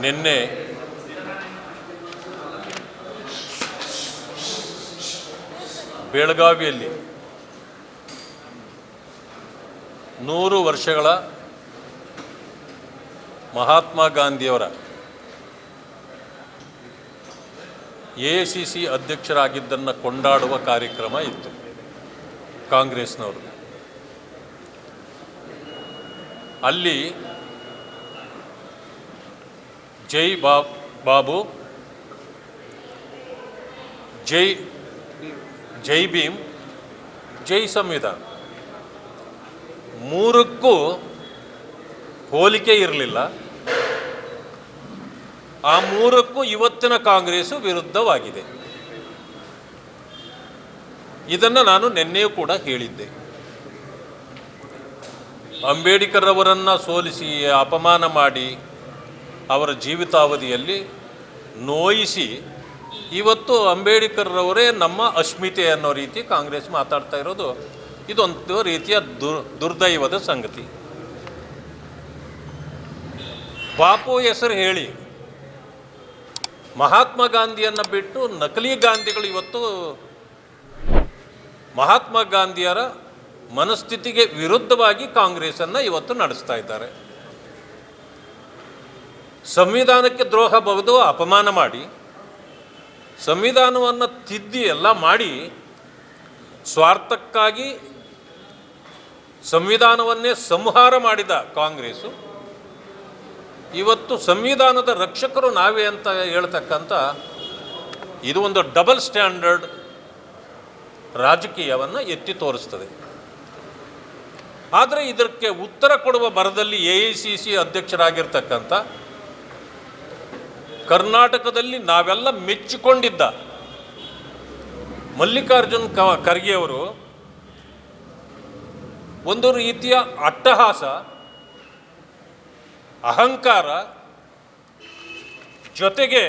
ನಿನ್ನೆ ಬೆಳಗಾವಿಯಲ್ಲಿ ನೂರು ವರ್ಷಗಳ ಮಹಾತ್ಮ ಗಾಂಧಿಯವರ ಎ ಸಿ ಸಿ ಅಧ್ಯಕ್ಷರಾಗಿದ್ದನ್ನು ಕೊಂಡಾಡುವ ಕಾರ್ಯಕ್ರಮ ಇತ್ತು ಕಾಂಗ್ರೆಸ್ನವರು. ಅಲ್ಲಿ ಜೈ ಬಾಬ್, ಬಾಬು. ಜೈ ಜೈ ಭೀಮ್, ಜೈ ಸಂವಿಧಾನ. ಮೂರಕ್ಕೂ ಹೋಲಿಕೆ ಇರಲಿಲ್ಲ. ಆ ಮೂರಕ್ಕೂ ಇವತ್ತಿನ ಕಾಂಗ್ರೆಸ್ ವಿರುದ್ಧವಾಗಿದೆ. ಇದನ್ನು ನಾನು ನಿನ್ನೆಯೂ ಕೂಡ ಹೇಳಿದ್ದೆ. ಅಂಬೇಡ್ಕರ್ ಅವರನ್ನು ಸೋಲಿಸಿ, ಅಪಮಾನ ಮಾಡಿ ಅವರ ಜೀವಿತಾವಧಿಯಲ್ಲಿ ನೋಯಿಸಿ ಇವತ್ತು ಅಂಬೇಡ್ಕರ್ ಅವರೇ ನಮ್ಮ ಅಸ್ಮಿತೆ ಅನ್ನೋ ರೀತಿ ಕಾಂಗ್ರೆಸ್ ಮಾತಾಡ್ತಾ ಇರೋದು. ಇದೊಂದು ರೀತಿಯ ದುರ್, ದುರ್ದೈವದ ಸಂಗತಿ. ಬಾಪು ಹೆಸರು ಹೇಳಿ. ಮಹಾತ್ಮ ಗಾಂಧಿಯನ್ನು ಬಿಟ್ಟು ನಕಲಿ ಗಾಂಧಿಗಳು ಇವತ್ತು ಮಹಾತ್ಮ ಗಾಂಧಿಯರ ಮನಸ್ಥಿತಿಗೆ ವಿರುದ್ಧವಾಗಿ ಕಾಂಗ್ರೆಸನ್ನು ಇವತ್ತು ನಡೆಸ್ತಾ ಇದ್ದಾರೆ. ಸಂವಿಧಾನಕ್ಕೆ ದ್ರೋಹ ಬಗೆದು ಅಪಮಾನ ಮಾಡಿ, ಸಂವಿಧಾನವನ್ನು ತಿದ್ದಿ ಎಲ್ಲ ಮಾಡಿ, ಸ್ವಾರ್ಥಕ್ಕಾಗಿ ಸಂವಿಧಾನವನ್ನೇ ಸಂಹಾರ ಮಾಡಿದ ಕಾಂಗ್ರೆಸ್ಸು. ಇವತ್ತು ಸಂವಿಧಾನದ ರಕ್ಷಕರು ನಾವೇ ಅಂತ ಹೇಳ್ತಕ್ಕಂಥ ಇದು ಒಂದು ಡಬಲ್ ಸ್ಟ್ಯಾಂಡರ್ಡ್ ರಾಜಕೀಯವನ್ನು ಎತ್ತಿ ತೋರಿಸ್ತದೆ. ಆದರೆ ಇದಕ್ಕೆ ಉತ್ತರ ಕೊಡುವ ಬರದಲ್ಲಿ ಎ ಐ ಸಿ ಸಿ ಅಧ್ಯಕ್ಷರಾಗಿರ್ತಕ್ಕಂಥ ಕರ್ನಾಟಕದಲ್ಲಿ ನಾವೆಲ್ಲ ಮೆಚ್ಚಿಕೊಂಡಿದ್ದ ಮಲ್ಲಿಕಾರ್ಜುನ್ ಖರ್ಗೆಯವರು ಒಂದು ರೀತಿಯ ಅಟ್ಟಹಾಸ, ಅಹಂಕಾರ ಜೊತೆಗೆ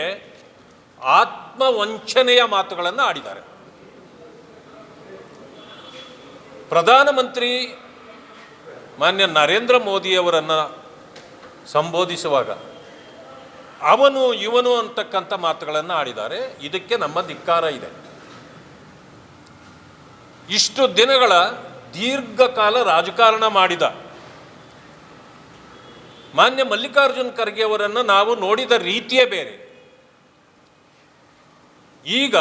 ಆತ್ಮವಂಚನೆಯ ಮಾತುಗಳನ್ನು ಆಡಿದ್ದಾರೆ. ಪ್ರಧಾನಮಂತ್ರಿ ಮಾನ್ಯ ನರೇಂದ್ರ ಮೋದಿಯವರನ್ನು ಸಂಬೋಧಿಸುವಾಗ ಅವನು, ಇವನು ಅಂತಕ್ಕಂಥ ಮಾತುಗಳನ್ನು ಆಡಿದ್ದಾರೆ. ಇದಕ್ಕೆ ನಮ್ಮ ಧಿಕ್ಕಾರ ಇದೆ. ಇಷ್ಟು ದಿನಗಳ ದೀರ್ಘಕಾಲ ರಾಜಕಾರಣ ಮಾಡಿದ ಮಾನ್ಯ ಮಲ್ಲಿಕಾರ್ಜುನ್ ಖರ್ಗೆ ಅವರನ್ನು ನಾವು ನೋಡಿದ ರೀತಿಯೇ ಬೇರೆ. ಈಗ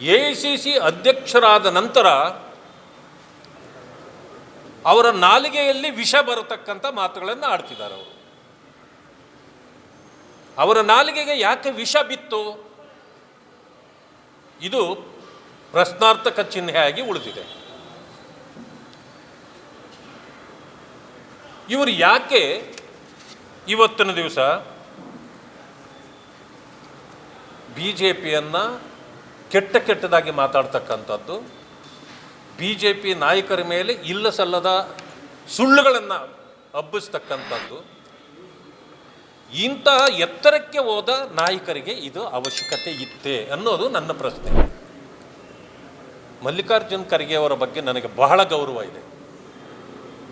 ಎ ಸಿ ಸಿ ಅಧ್ಯಕ್ಷರಾದ ನಂತರ ಅವರ ನಾಲಿಗೆಯಲ್ಲಿ ವಿಷ ಬರತಕ್ಕಂಥ ಮಾತುಗಳನ್ನು ಆಡ್ತಿದ್ದಾರೆ ಅವರು. ಅವರ ನಾಲಿಗೆಗೆ ಯಾಕೆ ವಿಷ ಬಿತ್ತು? ಇದು ಪ್ರಶ್ನಾರ್ಥಕ ಚಿಹ್ನೆಯಾಗಿ ಉಳಿದಿದೆ. ಇವರು ಯಾಕೆ ಇವತ್ತಿನ ದಿವಸ ಬಿ ಜೆ ಪಿಯನ್ನು ಕೆಟ್ಟ ಕೆಟ್ಟದಾಗಿ ಮಾತಾಡ್ತಕ್ಕಂಥದ್ದು ಬಿ ಜೆ ಪಿ ನಾಯಕರ ಮೇಲೆ ಇಲ್ಲ ಸಲ್ಲದ ಸುಳ್ಳುಗಳನ್ನು ಹಬ್ಬಿಸ್ತಕ್ಕಂಥದ್ದು ಇಂತಹ ಎತ್ತರಕ್ಕೆ ಹೋದ ನಾಯಕರಿಗೆ ಇದು ಅವಶ್ಯಕತೆ ಇತ್ತೇ ಅನ್ನೋದು ನನ್ನ ಪ್ರಶ್ನೆ. ಮಲ್ಲಿಕಾರ್ಜುನ್ ಖರ್ಗೆ ಅವರ ಬಗ್ಗೆ ನನಗೆ ಬಹಳ ಗೌರವ ಇದೆ.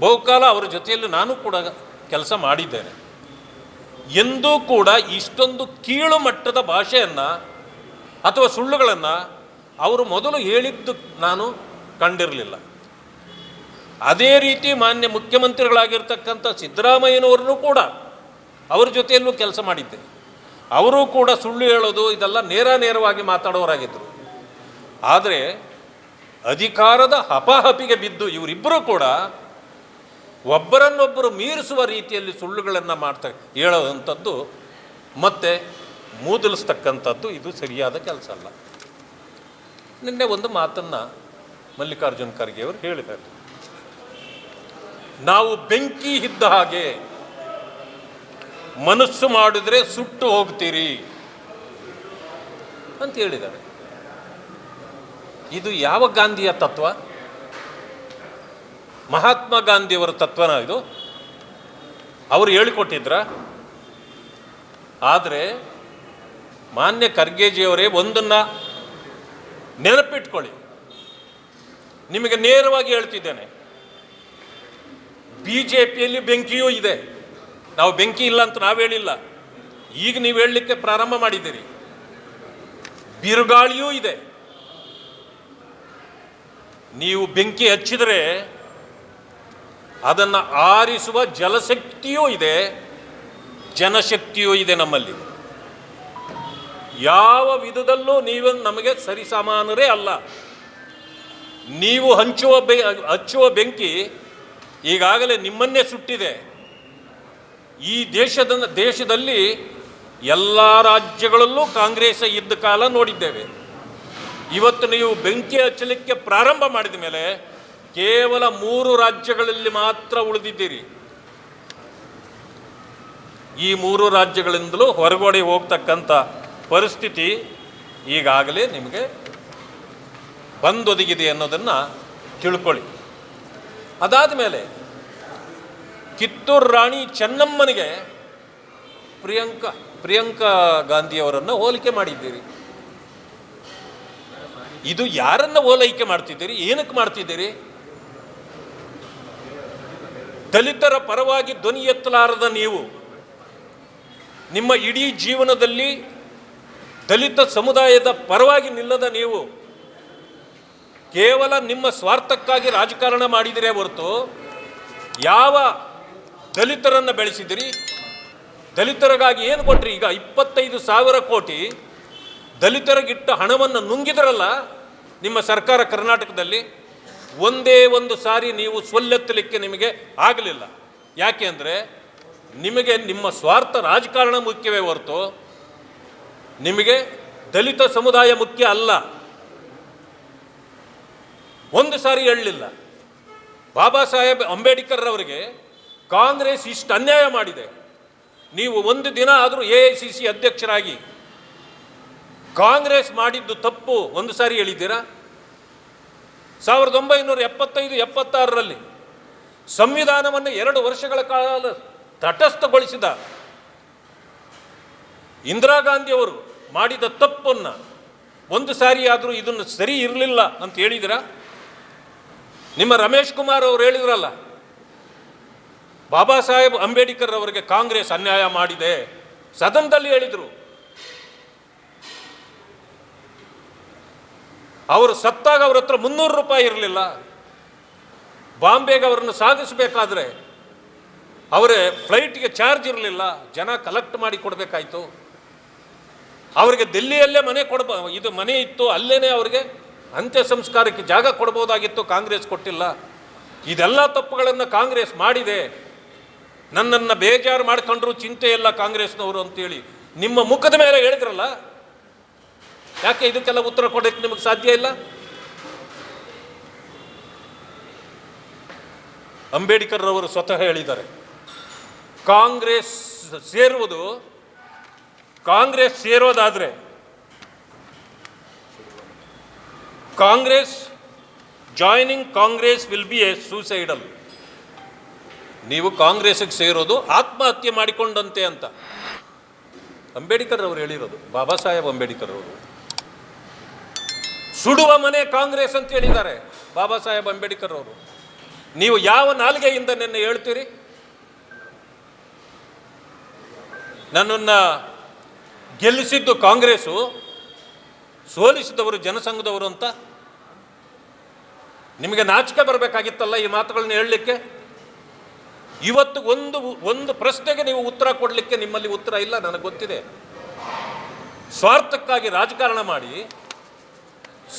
ಬಹುಕಾಲ ಅವರ ಜೊತೆಯಲ್ಲಿ ನಾನು ಕೂಡ ಕೆಲಸ ಮಾಡಿದ್ದೇನೆ. ಎಂದೂ ಕೂಡ ಇಷ್ಟೊಂದು ಕೀಳು ಮಟ್ಟದ ಭಾಷೆಯನ್ನು ಅಥವಾ ಸುಳ್ಳುಗಳನ್ನು ಅವರು ಮೊದಲು ಹೇಳಿದ್ದು ನಾನು ಕಂಡಿರಲಿಲ್ಲ. ಅದೇ ರೀತಿ ಮಾನ್ಯ ಮುಖ್ಯಮಂತ್ರಿಗಳಾಗಿರ್ತಕ್ಕಂಥ ಸಿದ್ದರಾಮಯ್ಯನವರನ್ನು ಕೂಡ ಅವ್ರ ಜೊತೆಯಲ್ಲೂ ಕೆಲಸ ಮಾಡಿದ್ದೆ. ಅವರು ಕೂಡ ಸುಳ್ಳು ಹೇಳೋದು, ಇದೆಲ್ಲ ನೇರ ನೇರವಾಗಿ ಮಾತಾಡೋರಾಗಿದ್ದರು ಆದರೆ ಅಧಿಕಾರದ ಹಪಹಪಿಗೆ ಬಿದ್ದು ಇವರಿಬ್ಬರು ಕೂಡ ಒಬ್ಬರನ್ನೊಬ್ಬರು ಮೀರಿಸುವ ರೀತಿಯಲ್ಲಿ ಸುಳ್ಳುಗಳನ್ನು ಮಾಡ್ತಾ ಹೇಳೋವಂಥದ್ದು ಮತ್ತೆ ಮೂದಲಿಸ್ತಕ್ಕಂಥದ್ದು ಇದು ಸರಿಯಾದ ಕೆಲಸ ಅಲ್ಲ. ನಿನ್ನೆ ಒಂದು ಮಾತನ್ನು ಮಲ್ಲಿಕಾರ್ಜುನ್ ಖರ್ಗೆ ಅವರು ಹೇಳಿದ್ದಾರೆ. ನಾವು ಬೆಂಕಿ ಇದ್ದ ಹಾಗೆ ಮನಸ್ಸು ಮಾಡಿದ್ರೆ ಸುಟ್ಟು ಹೋಗ್ತೀರಿ ಅಂತ ಹೇಳಿದ್ದಾರೆ. ಇದು ಯಾವ ಗಾಂಧಿಯ ತತ್ವ? ಮಹಾತ್ಮ ಗಾಂಧಿಯವರ ತತ್ವನ ಇದು? ಅವರು ಹೇಳಿಕೊಟ್ಟಿದ್ರ? ಆದರೆ ಮಾನ್ಯ ಖರ್ಗೆಜಿಯವರೇ ಒಂದನ್ನು ನೆನಪಿಟ್ಕೊಳ್ಳಿ. ನಿಮಗೆ ನೇರವಾಗಿ ಹೇಳ್ತಿದ್ದೇನೆ. ಬಿ ಜೆ ಪಿಯಲ್ಲಿ ಬೆಂಕಿಯೂ ಇದೆ. ನಾವು ಬೆಂಕಿ ಇಲ್ಲ ಅಂತ ನಾವು ಹೇಳಿಲ್ಲ. ಈಗ ನೀವು ಹೇಳಲಿಕ್ಕೆ ಪ್ರಾರಂಭ ಮಾಡಿದ್ದೀರಿ. ಬಿರುಗಾಳಿಯೂ ಇದೆ. ನೀವು ಬೆಂಕಿ ಹಚ್ಚಿದರೆ ಅದನ್ನು ಆರಿಸುವ ಜಲಶಕ್ತಿಯೂ ಇದೆ, ಜನಶಕ್ತಿಯೂ ಇದೆ ನಮ್ಮಲ್ಲಿ. ಯಾವ ವಿಧದಲ್ಲೂ ನೀವು ನಮಗೆ ಸರಿಸಮಾನರೇ ಅಲ್ಲ. ನೀವು ಹಂಚುವ ಬೆ, ಹಚ್ಚುವ ಬೆಂಕಿ ಈಗಾಗಲೇ ನಿಮ್ಮನ್ನೇ ಸುಟ್ಟಿದೆ. ಈ ದೇಶದ ದೇಶದಲ್ಲಿ ಎಲ್ಲ ರಾಜ್ಯಗಳಲ್ಲೂ ಕಾಂಗ್ರೆಸ್ ಇದ್ದ ಕಾಲ ನೋಡಿದ್ದೇವೆ. ಇವತ್ತು ನೀವು ಬೆಂಕಿ ಹಚ್ಚಲಿಕ್ಕೆ ಪ್ರಾರಂಭ ಮಾಡಿದ ಮೇಲೆ ಕೇವಲ ಮೂರು ರಾಜ್ಯಗಳಲ್ಲಿ ಮಾತ್ರ ಉಳಿದಿದ್ದೀರಿ. ಈ ಮೂರು ರಾಜ್ಯಗಳಿಂದಲೂ ಹೊರಗಡೆ ಹೋಗ್ತಕ್ಕಂಥ ಪರಿಸ್ಥಿತಿ ಈಗಾಗಲೇ ನಿಮಗೆ ಬಂದೊದಗಿದೆ ಅನ್ನೋದನ್ನು ತಿಳ್ಕೊಳ್ಳಿ. ಅದಾದ ಮೇಲೆ ಕಿತ್ತೂರು ರಾಣಿ ಚೆನ್ನಮ್ಮನಿಗೆ ಪ್ರಿಯಾಂಕಾ ಪ್ರಿಯಾಂಕಾ ಗಾಂಧಿಯವರನ್ನು ಹೋಲಿಕೆ ಮಾಡಿದ್ದೀರಿ. ಇದು ಯಾರನ್ನ ಓಲೈಕೆ ಮಾಡ್ತಿದ್ದೀರಿ? ಏನಕ್ಕೆ ಮಾಡ್ತಿದ್ದೀರಿ? ದಲಿತರ ಪರವಾಗಿ ಧ್ವನಿ ಎತ್ತಲಾರದ ನೀವು, ನಿಮ್ಮ ಇಡೀ ಜೀವನದಲ್ಲಿ ದಲಿತ ಸಮುದಾಯದ ಪರವಾಗಿ ನಿಲ್ಲದ ನೀವು, ಕೇವಲ ನಿಮ್ಮ ಸ್ವಾರ್ಥಕ್ಕಾಗಿ ರಾಜಕಾರಣ ಮಾಡಿದರೆ ಹೊರತು, ಯಾವ ದಲಿತರನ್ನು ಬೆಳೆಸಿದಿರಿ. ದಲಿತರಿಗಾಗಿ ಏನು ಕೊಟ್ರಿ? ಈಗ ಇಪ್ಪತ್ತೈದು ಸಾವಿರ ಕೋಟಿ ದಲಿತರಿಗಿಟ್ಟ ಹಣವನ್ನು ನುಂಗಿದ್ರಲ್ಲ, ನಿಮ್ಮ ಸರ್ಕಾರ ಕರ್ನಾಟಕದಲ್ಲಿ ಒಂದೇ ಒಂದು ಸಾರಿ ನೀವು ಸೊಲ್ಲೆತ್ತಲಿಕ್ಕೆ ನಿಮಗೆ ಆಗಲಿಲ್ಲ. ಯಾಕೆ ಅಂದರೆ ನಿಮಗೆ ನಿಮ್ಮ ಸ್ವಾರ್ಥ ರಾಜಕಾರಣ ಮುಖ್ಯವೇ ಹೊರತು ನಿಮಗೆ ದಲಿತ ಸಮುದಾಯ ಮುಖ್ಯ ಅಲ್ಲ. ಒಂದು ಸಾರಿ ಹೇಳಲಿಲ್ಲ ಬಾಬಾ ಸಾಹೇಬ್ ಅಂಬೇಡ್ಕರ್ ಅವರಿಗೆ ಕಾಂಗ್ರೆಸ್ ಇಷ್ಟು ಅನ್ಯಾಯ ಮಾಡಿದೆ. ನೀವು ಒಂದು ದಿನ ಆದರೂ ಎ ಐ ಸಿ ಸಿ ಅಧ್ಯಕ್ಷರಾಗಿ. ಕಾಂಗ್ರೆಸ್ ಮಾಡಿದ್ದು ತಪ್ಪು, ಒಂದು ಸಾರಿ ಹೇಳಿದ್ದೀರಾ? ಸಾವಿರದ ಒಂಬೈನೂರ ಎಪ್ಪತ್ತೈದು, ಎಪ್ಪತ್ತಾರರಲ್ಲಿ ಸಂವಿಧಾನವನ್ನು ಎರಡು ವರ್ಷಗಳ ಕಾಲ ತಟಸ್ಥಗೊಳಿಸಿದ ಇಂದಿರಾ ಗಾಂಧಿಯವರು ಮಾಡಿದ ತಪ್ಪನ್ನು ಒಂದು ಸಾರಿ ಆದರೂ ಇದನ್ನು ಸರಿ ಇರಲಿಲ್ಲ ಅಂತ ಹೇಳಿದಿರಾ ನಿಮ್ಮ ರಮೇಶ್ ಕುಮಾರ್ ಅವರು ಹೇಳಿದ್ರಲ್ಲ ಬಾಬಾ ಸಾಹೇಬ್ ಅಂಬೇಡ್ಕರ್ ಅವರಿಗೆ ಕಾಂಗ್ರೆಸ್ ಅನ್ಯಾಯ ಮಾಡಿದೆ. ಸದನದಲ್ಲಿ ಹೇಳಿದರು. ಅವರು ಸತ್ತಾಗ ಅವ್ರ ಹತ್ರ ಮುನ್ನೂರು ರೂಪಾಯಿ ಇರಲಿಲ್ಲ. ಬಾಂಬೆಗೆ ಅವರನ್ನು ಸಾಗಿಸಬೇಕಾದ್ರೆ ಅವರೇ ಫ್ಲೈಟ್ಗೆ ಚಾರ್ಜ್ ಇರಲಿಲ್ಲ. ಜನ ಕಲೆಕ್ಟ್ ಮಾಡಿ ಕೊಡಬೇಕಾಯ್ತು. ಅವರಿಗೆ ದಿಲ್ಲಿಯಲ್ಲೇ ಮನೆ ಕೊಡಬ, ಇದು ಮನೆ ಇತ್ತು ಅಲ್ಲೇ ಅವರಿಗೆ ಅಂತ್ಯ ಸಂಸ್ಕಾರಕ್ಕೆ ಜಾಗ ಕೊಡ್ಬೋದಾಗಿತ್ತು, ಕಾಂಗ್ರೆಸ್ ಕೊಟ್ಟಿಲ್ಲ. ಇದೆಲ್ಲ ತಪ್ಪುಗಳನ್ನು ಕಾಂಗ್ರೆಸ್ ಮಾಡಿದೆ. ನನ್ನನ್ನು ಬೇಜಾರು ಮಾಡ್ಕೊಂಡ್ರು ಚಿಂತೆ ಇಲ್ಲ ಕಾಂಗ್ರೆಸ್ನವರು ಅಂತೇಳಿ. ನಿಮ್ಮ ಮುಖದ ಮೇಲೆ ಹೇಳಿದ್ರಲ್ಲ? ಯಾಕೆ ಇದಕ್ಕೆಲ್ಲ ಉತ್ತರ ಕೊಡೋಕ್ಕೆ ನಿಮಗೆ ಸಾಧ್ಯ ಇಲ್ಲ? ಅಂಬೇಡ್ಕರ್ ಅವರು ಸ್ವತಃ ಹೇಳಿದ್ದಾರೆ. ಕಾಂಗ್ರೆಸ್ ಸೇರುವುದು, Congress ಸೇರೋದಾದರೆ Congress, joining Congress will be a suicidal ನೀವು ಕಾಂಗ್ರೆಸ್ಗೆ ಸೇರೋದು ಆತ್ಮಹತ್ಯೆ ಮಾಡಿಕೊಂಡಂತೆ ಅಂತ. ಅಂಬೇಡ್ಕರ್ ಅವರು ಹೇಳಿರೋದು, ಬಾಬಾ ಸಾಹೇಬ್ ಅಂಬೇಡ್ಕರ್ ಅವರು ಸುಡುವ ಮನೆ ಕಾಂಗ್ರೆಸ್ ಅಂತ ಹೇಳಿದ್ದಾರೆ ಬಾಬಾ ಸಾಹೇಬ್ ಅಂಬೇಡ್ಕರ್ ಅವರು ನೀವು ಯಾವ ನಾಲ್ಗೆಯಿಂದ ನಿನ್ನೆ ಹೇಳ್ತೀರಿ? ನನ್ನನ್ನು ಗೆಲ್ಲಿಸಿದ್ದು ಕಾಂಗ್ರೆಸ್ಸು, ಸೋಲಿಸಿದವರು ಜನಸಂಘದವರು ಅಂತ. ನಿಮಗೆ ನಾಚಿಕೆ ಬರಬೇಕಾಗಿತ್ತಲ್ಲ ಈ ಮಾತುಗಳನ್ನ ಹೇಳಲಿಕ್ಕೆ? ಇವತ್ತು ಒಂದು ಒಂದು ಪ್ರಶ್ನೆಗೆ ನೀವು ಉತ್ತರ ಕೊಡಲಿಕ್ಕೆ ನಿಮ್ಮಲ್ಲಿ ಉತ್ತರ ಇಲ್ಲ, ನನಗೆ ಗೊತ್ತಿದೆ. ಸ್ವಾರ್ಥಕ್ಕಾಗಿ ರಾಜಕಾರಣ ಮಾಡಿ,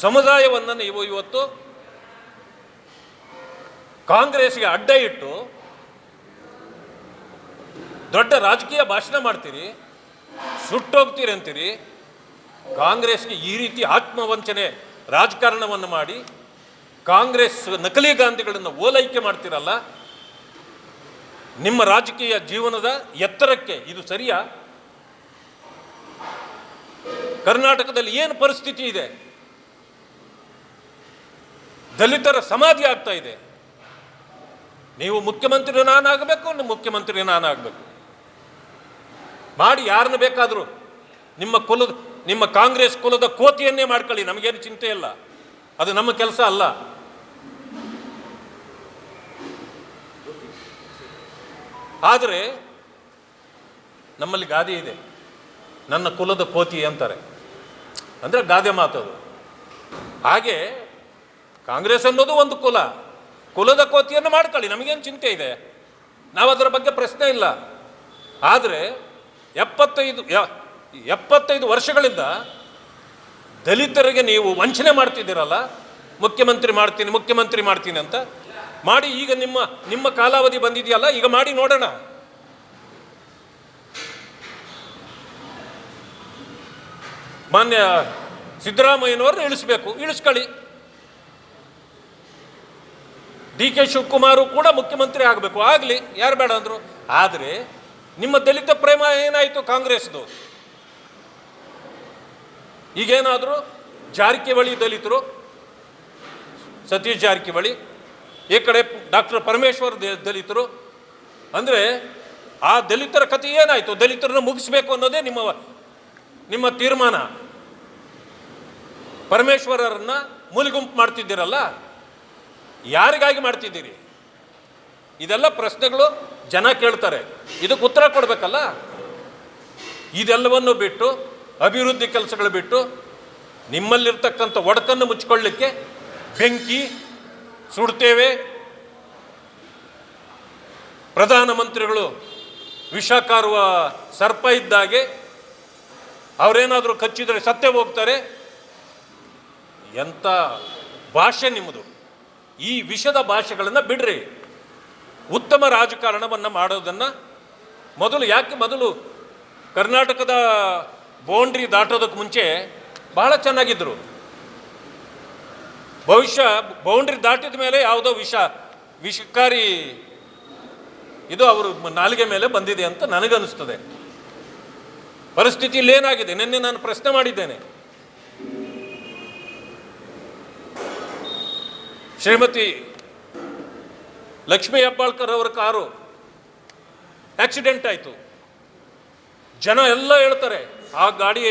ಸಮುದಾಯವನ್ನು ನೀವು ಇವತ್ತು ಕಾಂಗ್ರೆಸ್ಗೆ ಅಡ್ಡ ಇಟ್ಟು ದೊಡ್ಡ ರಾಜಕೀಯ ಭಾಷಣ ಮಾಡ್ತೀರಿ, ಸುಟ್ಟೋಗ್ತೀರಿ ಅಂತೀರಿ ಕಾಂಗ್ರೆಸ್ಗೆ ಈ ರೀತಿ ಆತ್ಮವಂಚನೆ ರಾಜಕಾರಣವನ್ನು ಮಾಡಿ, ಕಾಂಗ್ರೆಸ್ ನಕಲಿ ಗಾಂಧಿಗಳನ್ನು ಓಲೈಕೆ ಮಾಡ್ತೀರಲ್ಲ ನಿಮ್ಮ ರಾಜಕೀಯ ಜೀವನದ ಎತ್ತರಕ್ಕೆ ಇದು ಸರಿಯಾ? ಕರ್ನಾಟಕದಲ್ಲಿ ಏನು ಪರಿಸ್ಥಿತಿ ಇದೆ? ದಲಿತರ ಸಮಾಧಿ ಆಗ್ತಾ ಇದೆ. ನೀವು ಮುಖ್ಯಮಂತ್ರಿ ನಾನಾಗಬೇಕು, ನಿಮ್ಮ ಮುಖ್ಯಮಂತ್ರಿ ನಾನಾಗಬೇಕು. ಮಾಡಿ ಯಾರನ್ನ ಬೇಕಾದರೂ, ನಿಮ್ಮ ಕುಲದ, ನಿಮ್ಮ ಕಾಂಗ್ರೆಸ್ ಕುಲದ ಕೋತಿಯನ್ನೇ ಮಾಡ್ಕೊಳ್ಳಿ, ನಮಗೇನು ಚಿಂತೆ ಇಲ್ಲ. ಅದು ನಮ್ಮ ಕೆಲಸ ಅಲ್ಲ. ಆದರೆ ನಮ್ಮಲ್ಲಿ ಗಾದೆ ಇದೆ. ನನ್ನ ಕುಲದ ಕೋತಿ ಅಂತಾರೆ. ಅಂದರೆ ಗಾದೆ ಮಾತದು ಹಾಗೆ ಕಾಂಗ್ರೆಸ್ ಅನ್ನೋದು ಒಂದು ಕುಲ. ಕುಲದ ಕೋತಿಯನ್ನು ಮಾಡ್ಕೊಳ್ಳಿ, ನಮಗೇನು ಚಿಂತೆ ಇದೆ? ನಾವು ಅದರ ಬಗ್ಗೆ ಪ್ರಶ್ನೆ ಇಲ್ಲ. ಆದರೆ ಎಪ್ಪತ್ತೈದು ಎಪ್ಪತ್ತೈದು ವರ್ಷಗಳಿಂದ ದಲಿತರಿಗೆ ನೀವು ವಂಚನೆ ಮಾಡ್ತಿದ್ದೀರಲ್ಲ? ಮುಖ್ಯಮಂತ್ರಿ ಮಾಡ್ತೀನಿ ಮುಖ್ಯಮಂತ್ರಿ ಮಾಡ್ತೀನಿ ಅಂತ ಮಾಡಿ ಈಗ ನಿಮ್ಮ ನಿಮ್ಮ ಕಾಲಾವಧಿ ಬಂದಿದೆಯಲ್ಲ, ಈಗ ಮಾಡಿ ನೋಡೋಣ. ಮಾನ್ಯ ಸಿದ್ದರಾಮಯ್ಯನವ್ರನ್ನ ಇಳಿಸ್ಬೇಕು ಇಳಿಸ್ಕೊಳ್ಳಿ ಡಿ ಕೆ ಶಿವಕುಮಾರು ಕೂಡ ಮುಖ್ಯಮಂತ್ರಿ ಆಗಬೇಕು, ಆಗಲಿ, ಯಾರು ಬೇಡ ಅಂದರು. ಆದರೆ, ನಿಮ್ಮ ದಲಿತ ಪ್ರೇಮ ಏನಾಯಿತು ಕಾಂಗ್ರೆಸ್ದು? ಈಗೇನಾದರೂ ಜಾರಕಿಹೊಳಿ ದಲಿತರು? ಸತೀಶ್ ಜಾರಕಿಹೊಳಿ ಈ ಕಡೆ ಡಾಕ್ಟರ್ ಪರಮೇಶ್ವರ್ ದಲಿತರು, ಅಂದರೆ ಆ ದಲಿತರ ಕಥೆ ಏನಾಯಿತು? ದಲಿತರನ್ನ ಮುಗಿಸ್ಬೇಕು ಅನ್ನೋದೇ ನಿಮ್ಮ ನಿಮ್ಮ ತೀರ್ಮಾನ. ಪರಮೇಶ್ವರರನ್ನ ಮೂಲಿಗುಂಪು ಮಾಡ್ತಿದ್ದೀರಲ್ಲ? ಯಾರಿಗಾಗಿ ಮಾಡ್ತಿದ್ದೀರಿ? ಇದೆಲ್ಲ ಪ್ರಶ್ನೆಗಳು ಜನ ಕೇಳ್ತಾರೆ. ಇದಕ್ಕೆ ಉತ್ತರ ಕೊಡಬೇಕಲ್ಲ? ಇದೆಲ್ಲವನ್ನು ಬಿಟ್ಟು, ಅಭಿವೃದ್ಧಿ ಕೆಲಸಗಳು ಬಿಟ್ಟು, ನಿಮ್ಮಲ್ಲಿರ್ತಕ್ಕಂಥ ಒಡಕನ್ನು ಮುಚ್ಕೊಳ್ಳಿಕ್ಕೆ ಬೆಂಕಿ ಸುಡ್ತೇವೆ. ಪ್ರಧಾನಮಂತ್ರಿಗಳು ವಿಷ ಕಾರುವ ಸರ್ಪ ಇದ್ದಾಗೆ ಅವರೇನಾದರೂ ಕಚ್ಚಿದರೆ ಸತ್ಯ ಹೋಗ್ತಾರೆ. ಎಂಥ ಭಾಷೆ ನಿಮ್ಮದು? ಈ ವಿಷದ ಭಾಷೆಗಳನ್ನು ಬಿಡ್ರಿ. ಉತ್ತಮ ರಾಜಕಾರಣವನ್ನು ಮಾಡೋದನ್ನು ಮೊದಲು ಯಾಕೆ ಮೊದಲು ಕರ್ನಾಟಕದ ಬೌಂಡ್ರಿ ದಾಟೋದಕ್ಕೆ ಮುಂಚೆ ಬಹಳ ಚೆನ್ನಾಗಿದ್ದರು ಭವಿಷ್ಯ ಬೌಂಡ್ರಿ ದಾಟಿದ ಮೇಲೆ ಯಾವುದೋ ವಿಷ, ವಿಷಕಾರಿ ಇದು ಅವರು ನಾಲಿಗೆ ಮೇಲೆ ಬಂದಿದೆ ಅಂತ ನನಗನ್ನಿಸ್ತದೆ. ಪರಿಸ್ಥಿತಿ ಇಲ್ಲಿ ಏನಾಗಿದೆ ನಿನ್ನೆ ನಾನು ಪ್ರಶ್ನೆ ಮಾಡಿದ್ದೇನೆ. ಶ್ರೀಮತಿ ಲಕ್ಷ್ಮೀ ಹೆಬ್ಬಾಳ್ಕರ್ ಅವರ ಕಾರು ಆಕ್ಸಿಡೆಂಟ್ ಆಯಿತು. ಜನ ಎಲ್ಲ ಹೇಳ್ತಾರೆ, ಆ ಗಾಡಿ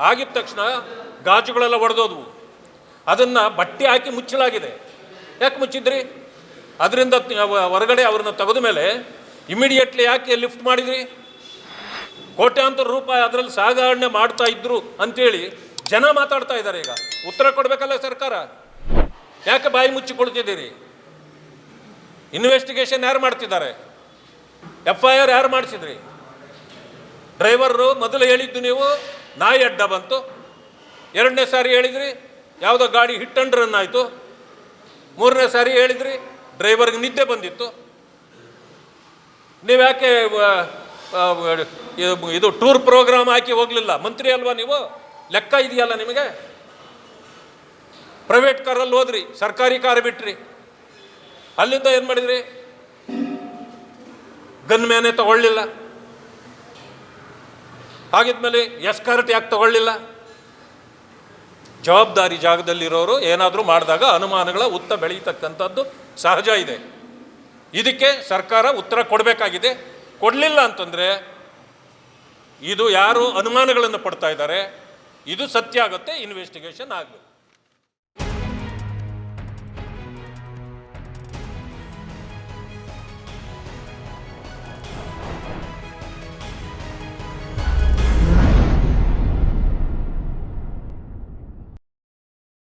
ಆಗಿದ ತಕ್ಷಣ ಗಾಜುಗಳೆಲ್ಲ ಒಡೆದೋದ್ವು. ಅದನ್ನು ಬಟ್ಟೆ ಹಾಕಿ ಮುಚ್ಚಲಾಗಿದೆ. ಯಾಕೆ ಮುಚ್ಚಿದ್ರಿ? ಅದರಿಂದ ಹೊರಗಡೆ ಅವ್ರನ್ನ ತೆಗೆದ ಮೇಲೆ ಇಮಿಡಿಯೇಟ್ಲಿ ಯಾಕೆ ಲಿಫ್ಟ್ ಮಾಡಿದ್ರಿ? ಕೋಟ್ಯಾಂತರ ರೂಪಾಯಿ ಅದರಲ್ಲಿ ಸಾಗಾಣೆ ಮಾಡ್ತಾ ಇದ್ರು ಅಂತೇಳಿ ಜನ ಮಾತಾಡ್ತಾ ಇದ್ದಾರೆ ಈಗ. ಉತ್ತರ ಕೊಡಬೇಕಲ್ಲ ಸರ್ಕಾರ? ಯಾಕೆ ಬಾಯಿ ಮುಚ್ಚಿಕೊಳ್ತಿದ್ದೀರಿ? ಇನ್ವೆಸ್ಟಿಗೇಷನ್ ಯಾರು ಮಾಡ್ತಿದ್ದಾರೆ? ಎಫ್ ಐ ಆರ್ ಯಾರು ಮಾಡಿಸಿದ್ರಿ? ಡ್ರೈವರು ಮೊದಲು ಹೇಳಿದ್ದು ನೀವು, ನಾಯಿ ಅಡ್ಡ ಬಂತು. ಎರಡನೇ ಸಾರಿ ಹೇಳಿದ್ರಿ ಯಾವುದೋ ಗಾಡಿ ಹಿಟ್ ಅಂಡ್ ರನ್ ಆಯಿತು. ಮೂರನೇ ಸಾರಿ ಹೇಳಿದ್ರಿ ಡ್ರೈವರ್ಗೆ ನಿದ್ದೆ ಬಂದಿತ್ತು. ನೀವು ಯಾಕೆ ಇದು ಟೂರ್ ಪ್ರೋಗ್ರಾಮ್ ಹಾಕಿ ಹೋಗಲಿಲ್ಲ? ಮಂತ್ರಿ ಅಲ್ವಾ ನೀವು? ಲೆಕ್ಕ ಇದೆಯಲ್ಲ ನಿಮಗೆ? ಪ್ರೈವೇಟ್ ಕಾರಲ್ಲಿ ಹೋದ್ರಿ, ಸರ್ಕಾರಿ ಕಾರ್ ಬಿಟ್ರಿ. ಅಲ್ಲಿಂದ ಏನು ಮಾಡಿದ್ರಿ? ಗನ್ ಮ್ಯಾನೇ ತಗೊಳ್ಳಿಲ್ಲ. ಹಾಗಿದ್ಮೇಲೆ ಎಸ್ಕಾರ್ಟ್ ಯಾಕೆ ತಗೊಳ್ಳಿಲ್ಲ? ಜವಾಬ್ದಾರಿ ಜಾಗದಲ್ಲಿರೋರು ಏನಾದರೂ ಮಾಡಿದಾಗ ಅನುಮಾನಗಳ ಉತ್ತ ಬೆಳೀತಕ್ಕಂಥದ್ದು ಸಹಜ ಇದೆ. ಇದಕ್ಕೆ ಸರ್ಕಾರ ಉತ್ತರ ಕೊಡಬೇಕಾಗಿದೆ. ಕೊಡಲಿಲ್ಲ ಅಂತಂದರೆ ಇದು ಯಾರು ಅನುಮಾನಗಳನ್ನು ಪಡ್ತಾ ಇದ್ದಾರೆ. ಇದು ಸತ್ಯ ಆಗುತ್ತೆ ಇನ್ವೆಸ್ಟಿಗೇಷನ್ ಆಗಬೇಕು.